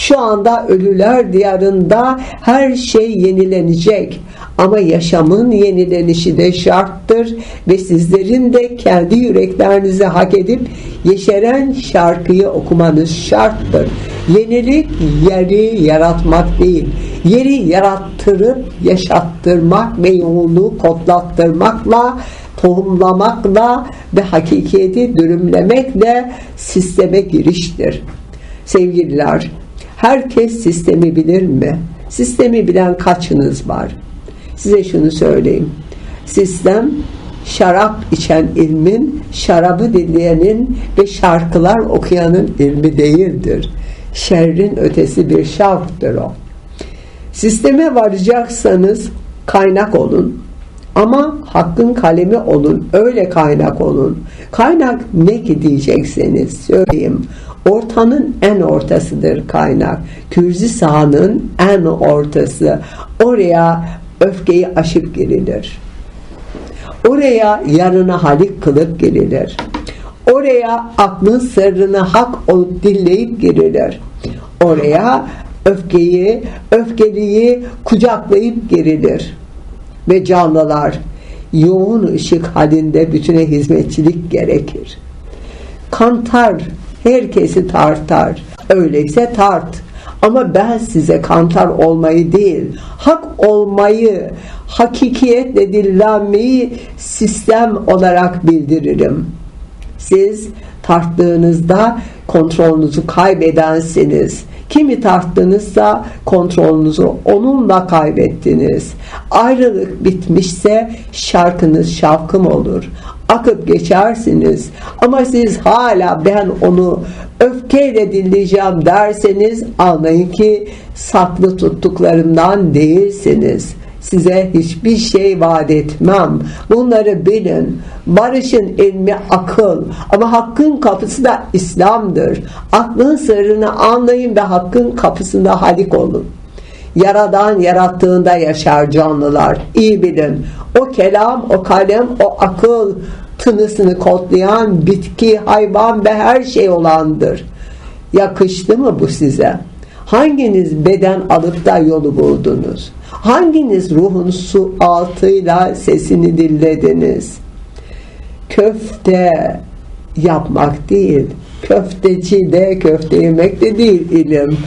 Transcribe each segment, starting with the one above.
Şu anda ölüler diyarında her şey yenilenecek. Ama yaşamın yenilenişi de şarttır ve sizlerin de kendi yüreklerinizi hak edip yeşeren şarkıyı okumanız şarttır. Yenilik yeri yaratmak değil, yeri yarattırıp yaşattırmak ve yoğunluğu kodlattırmakla tohumlamakla ve hakikati dürümlemekle sisteme giriştir. Sevgililer, herkes sistemi bilir mi? Sistemi bilen kaçınız var? Size şunu söyleyeyim. Sistem şarap içen ilmin, şarabı dinleyenin ve şarkılar okuyanın ilmi değildir. Şerrin ötesi bir şarttır o. Sisteme varacaksanız kaynak olun. Ama hakkın kalemi olun. Öyle kaynak olun. Kaynak ne ki diyecekseniz söyleyeyim. Ortanın en ortasıdır kaynak. Kürzi sahanın en ortası. Oraya öfkeyi aşıp girilir. Oraya yarına halik kılıp girilir. Oraya aklın sırrını hak olup dinleyip girilir. Oraya öfkeyi, öfkeliyi kucaklayıp girilir. Ve canlılar yoğun ışık halinde bütüne hizmetçilik gerekir. Kantar herkesi tartar. Öyleyse tart. Ama ben size kantar olmayı değil, hak olmayı, hakikiyetle dillenmeyi sistem olarak bildiririm. Siz tarttığınızda kontrolünüzü kaybedensiniz. Kimi tarttınızsa kontrolünüzü onunla kaybettiniz. Ayrılık bitmişse şarkınız şavkım olur. Akıp geçersiniz. Ama siz hala ben onu öfkeyle dinleyeceğim derseniz anlayın ki saklı tuttuklarından değilsiniz size hiçbir şey vaat etmem. Bunları bilin. Barışın ilmi akıl. Ama hakkın kapısı da İslam'dır. Aklın sırrını anlayın ve hakkın kapısında halik olun. Yaradan yarattığında yaşar canlılar. İyi bilin. O kelam, o kalem, o akıl tınısını kodlayan bitki, hayvan ve her şey olandır. Yakıştı mı bu size? Hanginiz beden alıp da yolu buldunuz? Hanginiz ruhun su altıyla sesini dinlediniz? Köfte yapmak değil, köfteci de köfte yemek de değil ilim.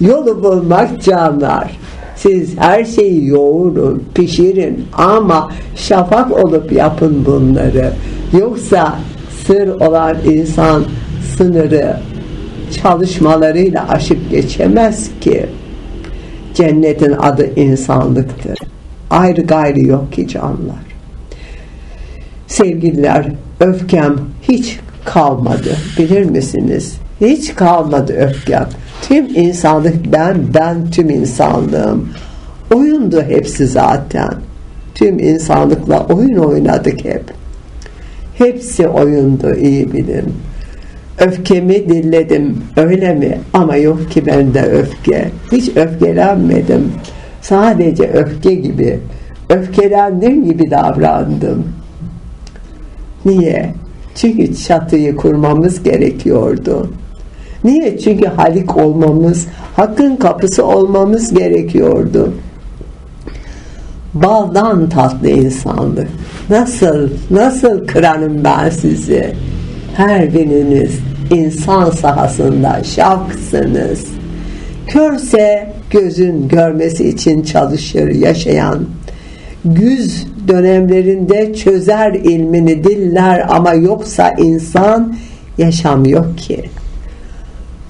Yolu bulmak canlar. Siz her şeyi yoğurun, pişirin ama şafak olup yapın bunları. Yoksa sır olan insan sınırı çalışmalarıyla aşıp geçemez ki. Cennetin adı insanlıktır. Ayrı gayrı yok ki canlar. Sevgililer, öfkem hiç kalmadı. Bilir misiniz? Hiç kalmadı öfkem. Tüm insanlık ben, ben tüm insanlığım. Oyundu hepsi zaten. Tüm insanlıkla oyun oynadık hep. Hepsi oyundu iyi bilin. Öfkemi dilledim öyle mi? Ama yok ki bende öfke. Hiç öfkelenmedim. Sadece öfke gibi. Öfkelendim gibi davrandım. Niye? Çünkü çatıyı kurmamız gerekiyordu. Niye? Çünkü halik olmamız, hakkın kapısı olmamız gerekiyordu. Baldan tatlı insanlık. Nasıl, nasıl kıranım ben sizi? Her biriniz insan sahasında şavksınız. Körse gözün görmesi için çalışır yaşayan. Güz dönemlerinde çözer ilmini diller ama yoksa insan yaşam yok ki.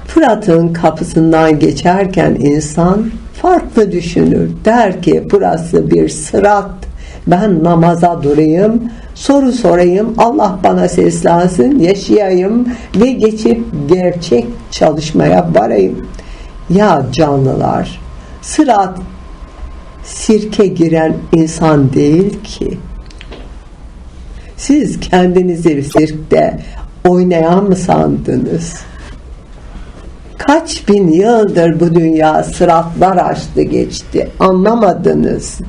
Fırat'ın kapısından geçerken insan farklı düşünür. Der ki burası bir sırat. Ben namaza durayım, soru sorayım, Allah bana seslensin, yaşayayım ve geçip gerçek çalışmaya varayım. Ya canlılar, sırat sirke giren insan değil ki. Siz kendinizi sirkte oynayan mı sandınız? Kaç bin yıldır bu dünya sıratlar açtı geçti. Anlamadınız.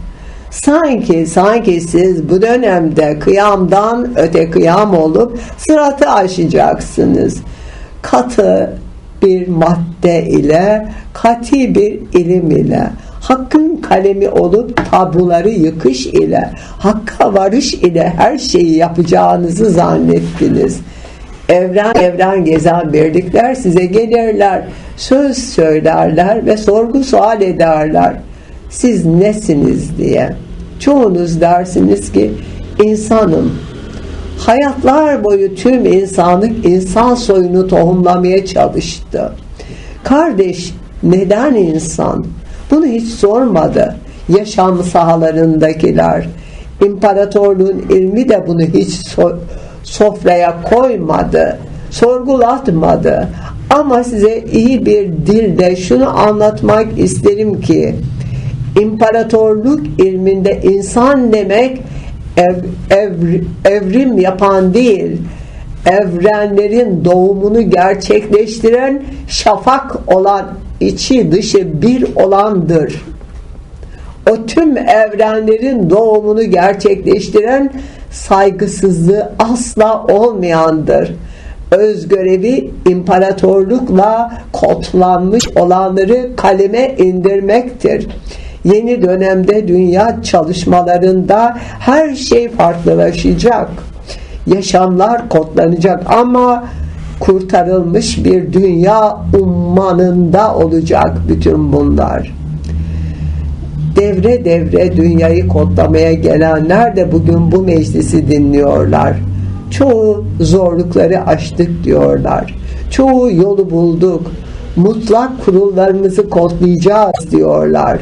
Sanki sanki siz bu dönemde kıyamdan öte kıyam olup sıratı aşacaksınız. Katı bir madde ile, kati bir ilim ile, hakkın kalemi olup tabuları yıkış ile, hakka varış ile her şeyi yapacağınızı zannettiniz. Evren evren gezen birlikler size gelirler, söz söylerler ve sorgu sual ederler. Siz nesiniz diye. Çoğunuz dersiniz ki insanım. Hayatlar boyu tüm insanlık insan soyunu tohumlamaya çalıştı. Kardeş neden insan? Bunu hiç sormadı. Yaşam sahalarındakiler. İmparatorluğun ilmi de bunu hiç so- sofraya koymadı. Sorgulatmadı. Ama size iyi bir dilde şunu anlatmak isterim ki imparatorluk ilminde insan demek ev, ev- evrim yapan değil evrenlerin doğumunu gerçekleştiren şafak olan içi dışı bir olandır o tüm evrenlerin doğumunu gerçekleştiren saygısızlığı asla olmayandır. Öz görevi imparatorlukla kodlanmış olanları kaleme indirmektir. Yeni dönemde dünya çalışmalarında her şey farklılaşacak. Yaşamlar kodlanacak ama kurtarılmış bir dünya ummanında olacak bütün bunlar devre devre dünyayı kodlamaya gelenler de bugün bu meclisi dinliyorlar. Çoğu zorlukları aştık diyorlar. Çoğu yolu bulduk. Mutlak kurullarımızı kodlayacağız diyorlar.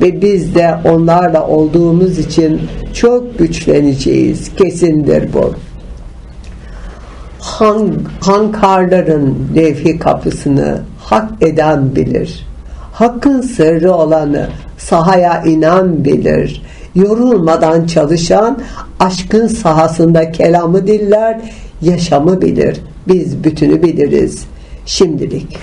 Ve biz de onlarla olduğumuz için çok güçleneceğiz. Kesindir bu. Han, hankarların levhi kapısını hak eden bilir. Hakkın sırrı olanı sahaya inen bilir. Yorulmadan çalışan aşkın sahasında kelamı diller, yaşamı bilir. Biz bütünü biliriz. Şimdilik.